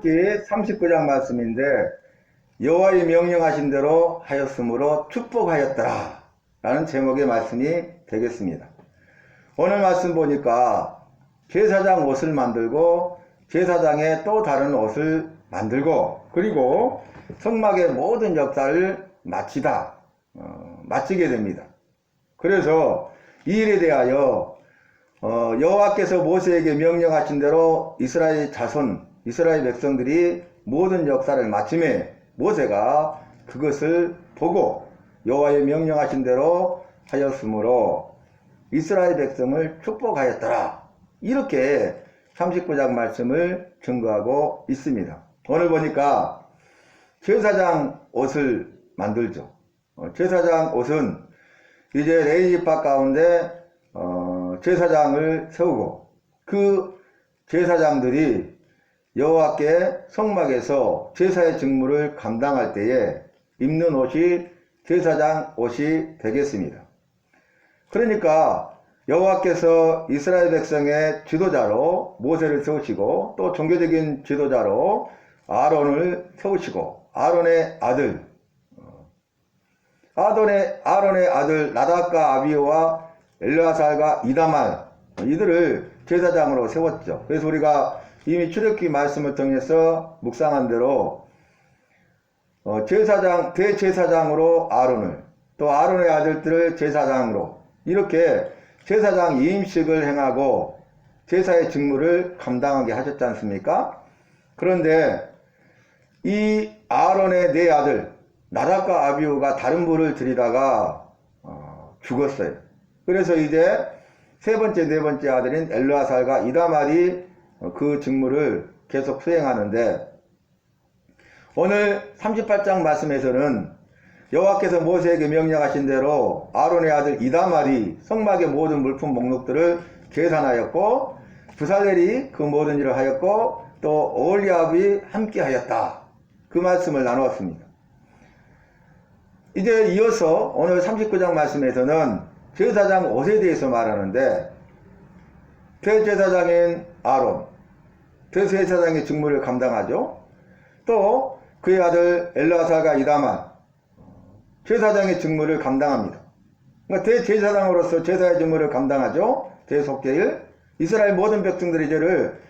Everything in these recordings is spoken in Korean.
출애굽기 39장 말씀인데 여호와의 명령하신 대로 하였으므로 축복하였더라 라는 제목의 말씀이 되겠습니다. 오늘 말씀 보니까 제사장 옷을 만들고 제사장의 또 다른 옷을 만들고 그리고 성막의 모든 역사를 마치다 어, 마치게 됩니다. 그래서 이 일에 대하여 어, 여호와께서 모세에게 명령하신 대로 이스라엘 자손, 이스라엘 백성들이 모든 역사를 마침에 모세가 그것을 보고 여호와의 명령하신 대로 하였으므로 이스라엘 백성을 축복하였더라. 이렇게 39장 말씀을 증거하고 있습니다. 오늘 보니까 제사장 옷을 만들죠. 어, 제사장 옷은 이제 레이지파 가운데 어, 제사장을 세우고 그 제사장들이 여호와께 성막에서 제사의 직무를 감당할 때에 입는 옷이 제사장 옷이 되겠습니다. 그러니까 여호와께서 이스라엘 백성의 지도자로 모세를 세우시고 또 종교적인 지도자로 아론을 세우시고 아론의 아들 아론의 아론의 아들 나답과 아비오와 엘르아살과 이다말 이들을 제사장으로 세웠죠. 그래서 우리가 이미 출애굽기 말씀을 통해서 묵상한 대로 어, 제사장 대제사장으로 아론을 또 아론의 아들들을 제사장으로 이렇게 제사장 이임식을 행하고 제사의 직무를 감당하게 하셨지 않습니까? 그런데 이 아론의 네 아들 나답과 아비우가 다른 불을 들이다가 어, 죽었어요. 그래서 이제 세 번째, 네 번째 아들인 엘르아살과 이다말이 어, 그 직무를 계속 수행하는데 오늘 38장 말씀에서는 여호와께서 모세에게 명령하신 대로 아론의 아들 이다말이 성막의 모든 물품 목록들을 계산하였고 부사델이 그 모든 일을 하였고 또 오올리압이 함께 하였다. 그 말씀을 나누었습니다. 이제 이어서 오늘 39장 말씀에서는 제사장 옷에 대해서 말하는데 대제사장인 아론, 대제사장의 직무를 감당하죠. 또 그의 아들 엘라사가 이다만 제사장의 직무를 감당합니다. 그러니까 대제사장으로서 제사의 직무를 감당하죠. 대속제일 이스라엘 모든 백성들의 죄를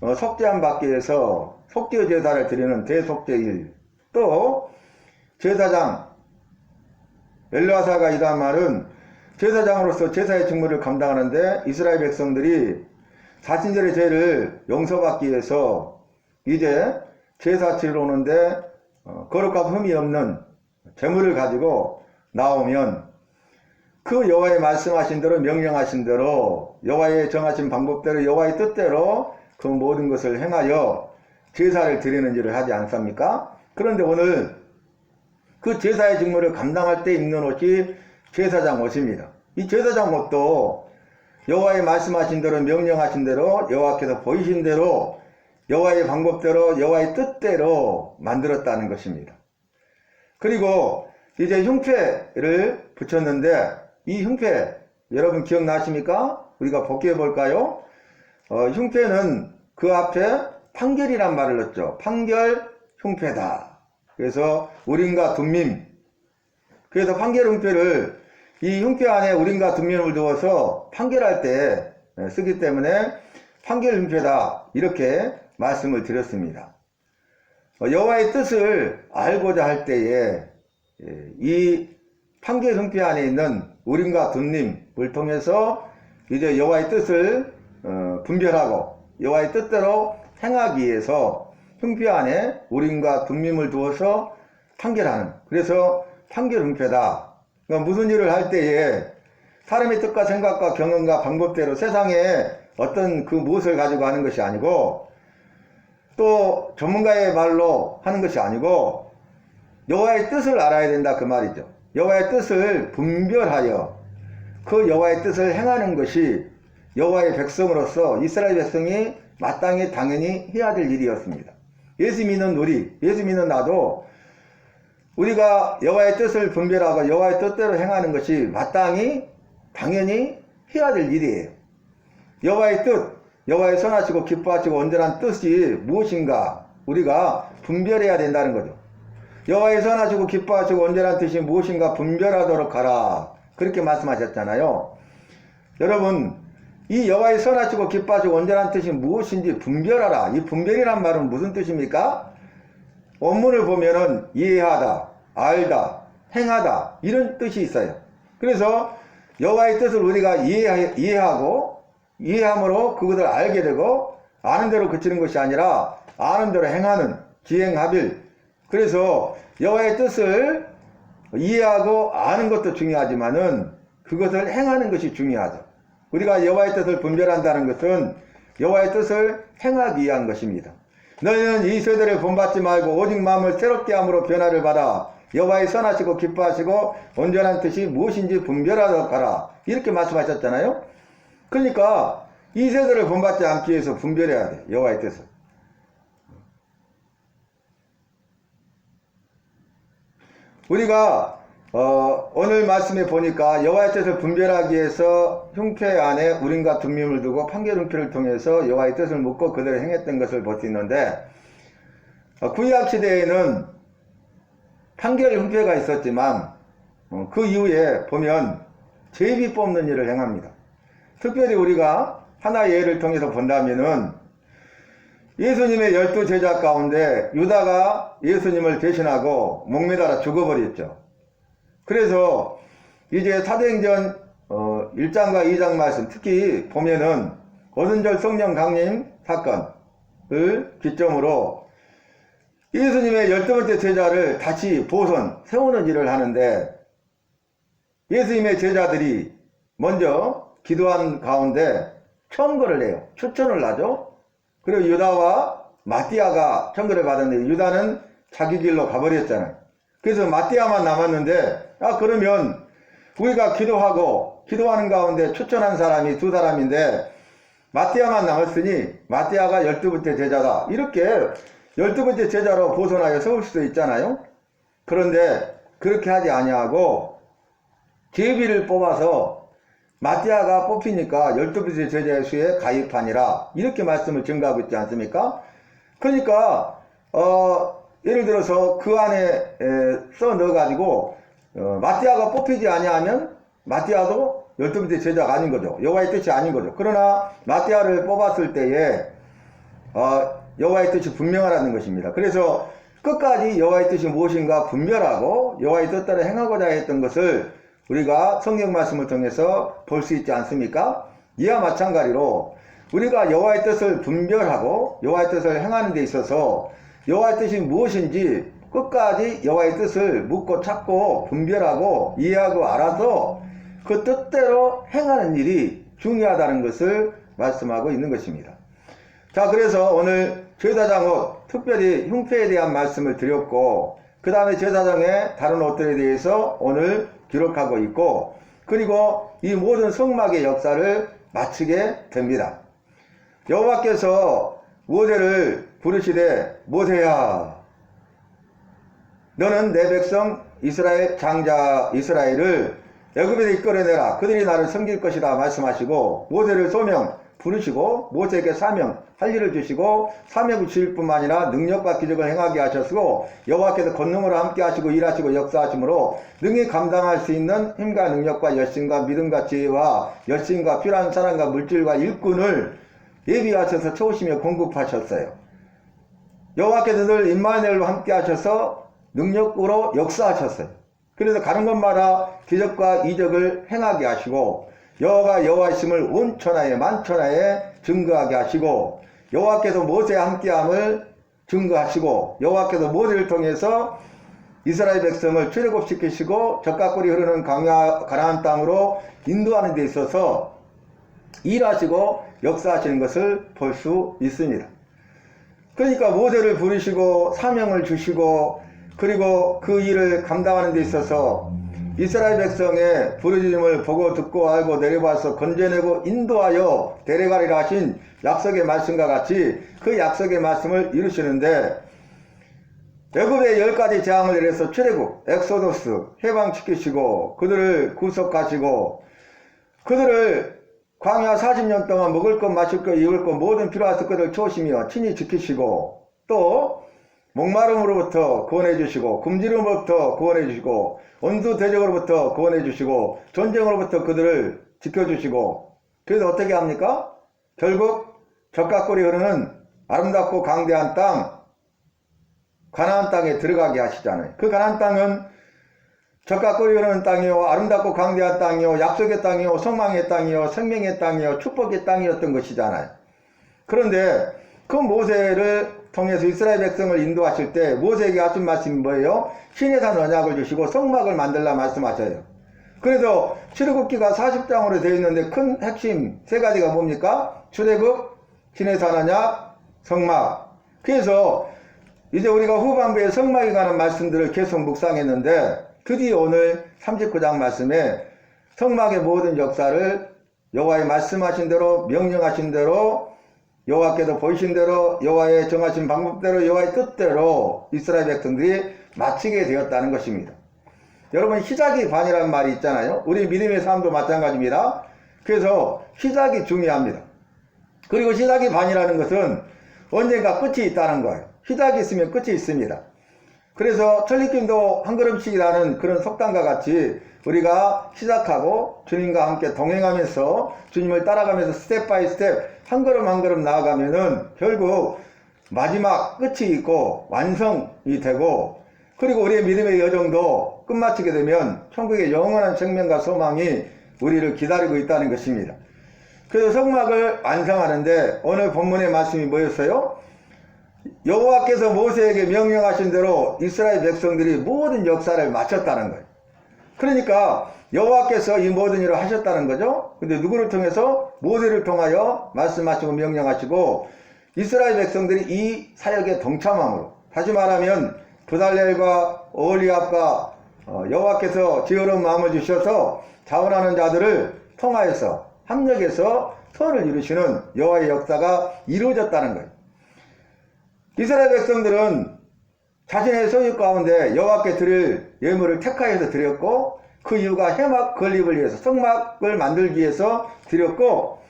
어, 속죄함 받기 위해서 속죄 제사를 드리는 대속제일 또 제사장 엘르아사가 이다말은 제사장으로서 제사의 직무를 감당하는데 이스라엘 백성들이 자신들의 죄를 용서받기 위해서 이제 제사 치러 오는데 어, 거룩과 흠이 없는 재물을 가지고 나오면 그 여호와의 말씀하신 대로 명령하신 대로 여호와의 정하신 방법대로 여호와의 뜻대로 그 모든 것을 행하여 제사를 드리는 일을 하지 않습니까? 그런데 오늘 그 제사의 직무를 감당할 때 입는 옷이 제사장 옷입니다. 이 제사장 옷도 여호와의 말씀하신 대로 명령하신 대로 여호와께서 보이신 대로 여호와의 방법대로 여호와의 뜻대로 만들었다는 것입니다. 그리고 이제 흉패를 붙였는데 이 흉패 여러분 기억나십니까? 우리가 복귀해 볼까요? 어, 흉패는 그 앞에 판결이란 말을 넣었죠. 판결 흉패다. 그래서 우린과 둠밈. 그래서 판결 흉패를 이 흉패 안에 우린과 둠밈을 두어서 판결할 때 쓰기 때문에 판결 흉패다. 이렇게 말씀을 드렸습니다. 어, 여호와의 뜻을 알고자 할 때에 예, 이 판결 흉패 안에 있는 우린과 둠림을 통해서 이제 여호와의 뜻을 어, 분별하고 여호와의 뜻대로 행하기 위해서 흉패 안에 우린과 둠림을 두어서 판결하는 그래서 판결 흉패다. 그러니까 무슨 일을 할 때에 사람의 뜻과 생각과 경험과 방법대로 세상에 어떤 그 무엇을 가지고 하는 것이 아니고 또 전문가의 말로 하는 것이 아니고 여호와의 뜻을 알아야 된다 그 말이죠. 여호와의 뜻을 분별하여 그 여호와의 뜻을 행하는 것이 여호와의 백성으로서 이스라엘 백성이 마땅히 당연히 해야 될 일이었습니다. 예수 믿는 우리, 예수 믿는 나도 우리가 여호와의 뜻을 분별하고 여호와의 뜻대로 행하는 것이 마땅히 당연히 해야 될 일이에요. 여호와의 뜻, 여호와의 선하시고 기뻐하시고 온전한 뜻이 무엇인가 우리가 분별해야 된다는 거죠. 여호와의 선하시고 기뻐하시고 온전한 뜻이 무엇인가 분별하도록 하라. 그렇게 말씀하셨잖아요. 여러분, 이 여호와의 선하시고 기뻐하시고 온전한 뜻이 무엇인지 분별하라. 이 분별이란 말은 무슨 뜻입니까? 원문을 보면은 이해하다, 알다, 행하다 이런 뜻이 있어요. 그래서 여호와의 뜻을 우리가 이해, 이해하고 이해함으로 그것을 알게 되고 아는 대로 그치는 것이 아니라 아는 대로 행하는 기행합일. 그래서 여호와의 뜻을 이해하고 아는 것도 중요하지만은 그것을 행하는 것이 중요하죠. 우리가 여호와의 뜻을 분별한다는 것은 여호와의 뜻을 행하기 위한 것입니다. 너희는 이 세대를 본받지 말고 오직 마음을 새롭게 함으로 변화를 받아 여호와의 선하시고 기뻐하시고 온전한 뜻이 무엇인지 분별하도록 하라. 이렇게 말씀하셨잖아요. 그러니까 이 세대를 본받지 않기 위해서 분별해야 돼. 여호와의 뜻을. 우리가 어, 오늘 말씀에 보니까 여호와의 뜻을 분별하기 위해서 흉패 안에 우린과 둠밈을 두고 판결 흉패를 통해서 여호와의 뜻을 묻고 그대로 행했던 것을 볼 수 있는데 어, 구약 시대에는 판결 흉패가 있었지만 어, 그 이후에 보면 제비 뽑는 일을 행합니다. 특별히 우리가 하나의 예를 통해서 본다면은 예수님의 열두 제자 가운데 유다가 예수님을 대신하고 목매달아 죽어버렸죠. 그래서 이제 사도행전 어, 1장과 2장 말씀 특히 보면은 오순절 성령 강림 사건을 기점으로 예수님의 열두 번째 제자를 다시 보선 세우는 일을 하는데 예수님의 제자들이 먼저 기도한 가운데 청거를 해요. 추천을 하죠. 그리고 유다와 마띠아가 청거를 받았는데 유다는 자기 길로 가버렸잖아요. 그래서 마띠아만 남았는데 아 그러면 우리가 기도하고 기도하는 가운데 추천한 사람이 두 사람인데 마띠아만 남았으니 마띠아가 열두 번째 제자다. 이렇게 열두 번째 제자로 보선하여 세울 수도 있잖아요. 그런데 그렇게 하지 아니하고 제비를 뽑아서 마띠아가 뽑히니까 열두 번째 제자의 수에 가입하니라 이렇게 말씀을 증가하고 있지 않습니까? 그러니까 어, 예를 들어서 그 안에 에, 써 넣어가지고 어, 마띠아가 뽑히지 아니하면 마띠아도 열두 번째 제자가 아닌 거죠. 여호와의 뜻이 아닌 거죠. 그러나 마띠아를 뽑았을 때에 어, 여호와의 뜻이 분명하라는 것입니다. 그래서 끝까지 여호와의 뜻이 무엇인가 분별하고 여호와의 뜻대로 행하고자 했던 것을 우리가 성경 말씀을 통해서 볼 수 있지 않습니까? 이와 마찬가지로 우리가 여호와의 뜻을 분별하고 여호와의 뜻을 행하는 데 있어서 여호와의 뜻이 무엇인지 끝까지 여호와의 뜻을 묻고 찾고 분별하고 이해하고 알아서 그 뜻대로 행하는 일이 중요하다는 것을 말씀하고 있는 것입니다. 자, 그래서 오늘 제사장 옷, 특별히 흉패에 대한 말씀을 드렸고, 그 다음에 제사장의 다른 옷들에 대해서 오늘 기록하고 있고, 그리고 이 모든 성막의 역사를 마치게 됩니다. 여호와께서 모세를 부르시되 모세야 너는 내 백성 이스라엘 장자 이스라엘을 애굽에서 이끌어내라 그들이 나를 섬길 것이다 말씀하시고 모세를 소명 부르시고 모세에게 사명 할 일을 주시고 사명을 주실 뿐만 아니라 능력과 기적을 행하게 하셨고 여호와께서 권능으로 함께 하시고 일하시고 역사하심으로 능히 감당할 수 있는 힘과 능력과 열심과 믿음과 지혜와 열심과 필요한 사랑과 물질과 일꾼을 예비하셔서 채우시며 공급하셨어요. 여호와께서 늘 임마누엘과 함께 하셔서 능력으로 역사하셨어요. 그래서 가는 곳마다 기적과 이적을 행하게 하시고 여호가 여호와이심을 온 천하에 만천하에 증거하게 하시고 여호와께서 모세와 함께함을 증거하시고 여호와께서 모세를 통해서 이스라엘 백성을 출애굽시키시고 적각골이 흐르는 강야 가나안 땅으로 인도하는 데 있어서 일하시고 역사하시는 것을 볼 수 있습니다. 그러니까 모세를 부르시고 사명을 주시고 그리고 그 일을 감당하는 데 있어서 이스라엘 백성의 부르짖음을 보고 듣고 알고 내려와서 건져내고 인도하여 데려가리라 하신 약속의 말씀과 같이 그 약속의 말씀을 이루시는데 애굽에 열 가지 재앙을 내려서 출애굽, 엑소도스 해방시키시고 그들을 구속하시고 그들을 광야 40년 동안 먹을 것, 마실 것, 입을 것 모든 필요한 것을 채우시며 친히 지키시고 또 목마름으로부터 구원해 주시고 굶주림으로부터 구원해 주시고 원수 대적으로부터 구원해 주시고 전쟁으로부터 그들을 지켜 주시고 그래서 어떻게 합니까? 결국 적각골이 흐르는 아름답고 강대한 땅 가나안 땅에 들어가게 하시잖아요. 그 가나안 땅은 적각골이 흐르는 땅이요 아름답고 강대한 땅이요 약속의 땅이요 성망의 땅이요 생명의 땅이요 축복의 땅이었던 것이잖아요. 그런데 그 모세를 통해서 이스라엘 백성을 인도하실 때 모세에게 하신 말씀이 뭐예요? 신의 산 언약을 주시고 성막을 만들라 말씀하셔요. 그래서 출애굽기가 40장으로 되어 있는데 큰 핵심 세 가지가 뭡니까? 출애굽, 신의 산 언약, 성막. 그래서 이제 우리가 후반부에 성막에 관한 말씀들을 계속 묵상했는데 드디어 오늘 39장 말씀에 성막의 모든 역사를 여호와의 말씀하신 대로 명령하신 대로 여호와께서 보이신 대로 여호와의 정하신 방법대로 여호와의 뜻대로 이스라엘 백성들이 마치게 되었다는 것입니다. 여러분 시작이 반이라는 말이 있잖아요. 우리 믿음의 삶도 마찬가지입니다. 그래서 시작이 중요합니다. 그리고 시작이 반이라는 것은 언젠가 끝이 있다는 거예요. 시작이 있으면 끝이 있습니다. 그래서 천리김도 한 걸음씩이라는 그런 속담과 같이 우리가 시작하고 주님과 함께 동행하면서 주님을 따라가면서 스텝 바이 스텝 한 걸음 한 걸음 나아가면은 결국 마지막 끝이 있고 완성이 되고 그리고 우리의 믿음의 여정도 끝마치게 되면 천국의 영원한 생명과 소망이 우리를 기다리고 있다는 것입니다. 그래서 성막을 완성하는데 오늘 본문의 말씀이 뭐였어요? 여호와께서 모세에게 명령하신 대로 이스라엘 백성들이 모든 역사를 마쳤다는 거예요. 그러니까 여호와께서 이 모든 일을 하셨다는 거죠. 근데 누구를 통해서 모세를 통하여 말씀하시고 명령하시고 이스라엘 백성들이 이 사역에 동참함으로 다시 말하면 부달렐과 오리압과 어, 여호와께서 지혜로운 마음을 주셔서 자원하는 자들을 통하여서 합력해서 선을 이루시는 여호와의 역사가 이루어졌다는 거예요. 이스라엘 백성들은 자신의 소유 가운데 여호와께 드릴 예물을 택하여서 드렸고 그 이유가 해막 건립을 위해서 성막을 만들기 위해서 드렸고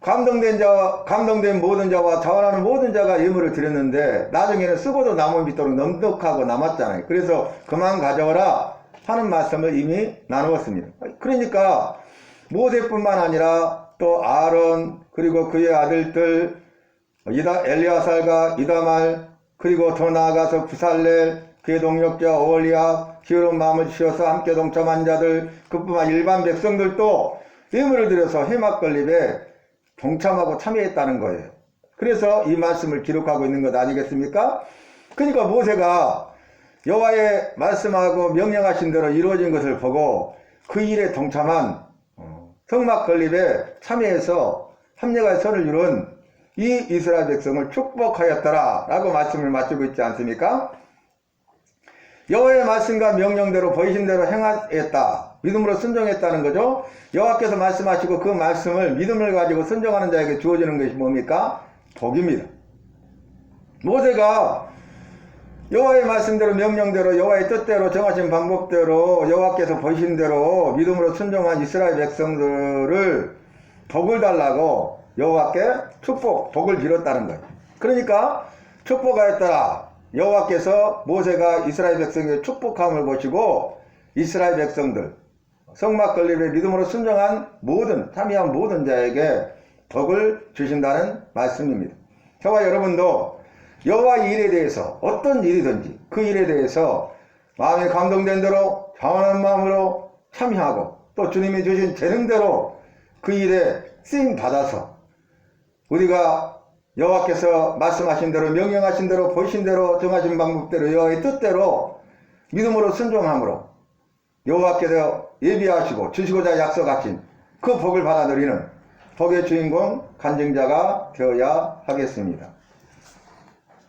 감동된 자 감동된 모든 자와 자원하는 모든 자가 예물을 드렸는데 나중에는 쓰고도 남은 빗도록 넉넉하고 남았잖아요. 그래서 그만 가져오라 하는 말씀을 이미 나누었습니다. 그러니까 모세뿐만 아니라 또 아론 그리고 그의 아들들 이다 엘리아살과 이다말 그리고 더 나아가서 부살렐 그의 동력자 오리아 기울은 마음을 주셔서 함께 동참한 자들 그뿐만 일반 백성들도 예물을 들여서 해막 건립에 동참하고 참여했다는 거예요. 그래서 이 말씀을 기록하고 있는 것 아니겠습니까? 그러니까 모세가 여호와의 말씀하고 명령하신 대로 이루어진 것을 보고 그 일에 동참한 어, 성막 건립에 참여해서 합력할 선을 이룬 이 이스라엘 백성을 축복하였더라 라고 말씀을 마치고 있지 않습니까? 여호와의 말씀과 명령대로 보이신 대로 행하였다. 믿음으로 순종했다는 거죠. 여호와께서 말씀하시고 그 말씀을 믿음을 가지고 순종하는 자에게 주어지는 것이 뭡니까? 복입니다. 모세가 여호와의 말씀대로 명령대로 여호와의 뜻대로 정하신 방법대로 여호와께서 보이신 대로 믿음으로 순종한 이스라엘 백성들을 복을 달라고 여호와께 축복, 복을 빌었다는 거예요. 그러니까 축복하였더라. 여호와께서 모세가 이스라엘 백성의 축복함을 보시고 이스라엘 백성들 성막 건립에 믿음으로 순종한 모든 참여한 모든 자에게 복을 주신다는 말씀입니다. 저와 여러분도 여호와 일에 대해서 어떤 일이든지 그 일에 대해서 마음에 감동된 대로 자원한 마음으로 참여하고 또 주님이 주신 재능대로 그 일에 쓰임 받아서 우리가 여호와께서 말씀하신 대로 명령하신 대로 보신 대로 정하신 방법대로 여호와의 뜻대로 믿음으로 순종함으로 여호와께서 예비하시고 주시고자 약속하신 그 복을 받아 누리는 복의 주인공 간증자가 되어야 하겠습니다.